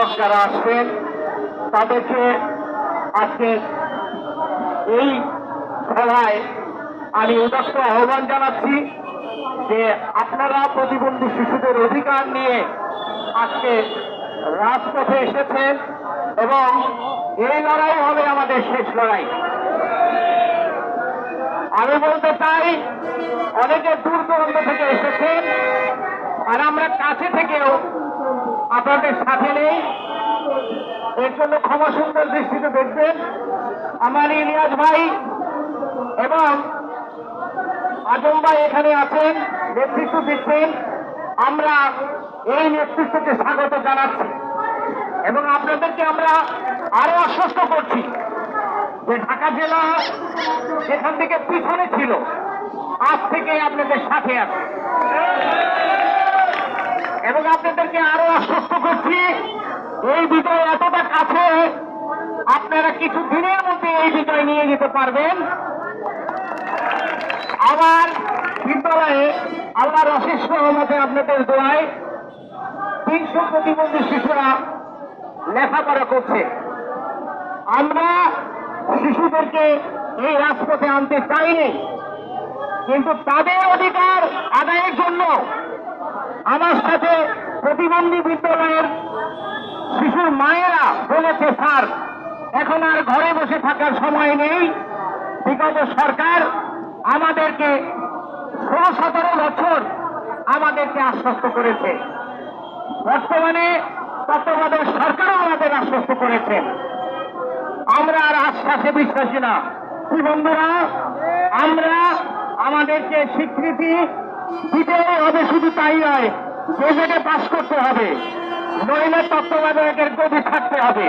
শিক্ষক যারা আসছেন তাদেরকে আজকে এই সভায় আমি উদাত্ত আহ্বান জানাচ্ছি যে আপনারা প্রতিবন্ধী শিশুদের অধিকার নিয়ে আজকে রাজপথে এসেছেন এবং এই লড়াই হবে আমাদের শেষ লড়াই। আমি বলতে চাই, অনেকে দূর দূরান্ত থেকে এসেছেন আর আমরা কাছে থেকেও আপনাদের সাথে নেই। এর জন্য ক্ষমা সুন্দর দৃষ্টিতে দেখবেন। আমার ইলিয়াস ভাই এবং আজম ভাই এখানে আছেন, নেতৃত্ব দিচ্ছেন। আমরা এই নেতৃত্বকে স্বাগত জানাচ্ছি। এবং আপনাদেরকে আমরা আরও আশ্বস্ত করছি যে ঢাকা জেলা যেখান থেকে পিছনে ছিল, আজ থেকে আপনাদের সাথে আছে। এবং আপনাদেরকে আরও আশ্বস্ত করছি, এই বিজয় এতটা কাছে, আপনারা কিছু দিনের মধ্যে এই বিজয় নিয়ে যেতে পারবেন। আমার বিদ্যালয়ে আল্লাহর অশেষ রহমতে আপনাদের দোয়ায় তিনশো প্রতিবন্ধী শিশুরা লেখাপড়া করছে। আমরা শিশুদেরকে এই রাজপথে আনতে চাইনি, কিন্তু তাদের অধিকার আদায়ের জন্য আমার সাথে প্রতিবন্ধী বিদ্যালয়ের শিশুর মায়েরা বলেছে, স্যার, এখন আর ঘরে বসে থাকার সময় নেই। বিগত সরকার আমাদেরকে ষোলো সতেরো বছর আমাদেরকে আশ্বস্ত করেছে। বর্তমানে তত্ত্বাবধায়ক সরকারও আমাদের আশ্বস্ত করেছে। আমরা আর আশ্বাসে বিশ্বাসী না। বন্ধুরা, আমরা আমাদেরকে স্বীকৃতি দিতে হবে শুধু তাই নয় গেজেটে পাশ করতে হবে। নইলে তত্ত্বাবধায়কের গদি থাকতে হবে।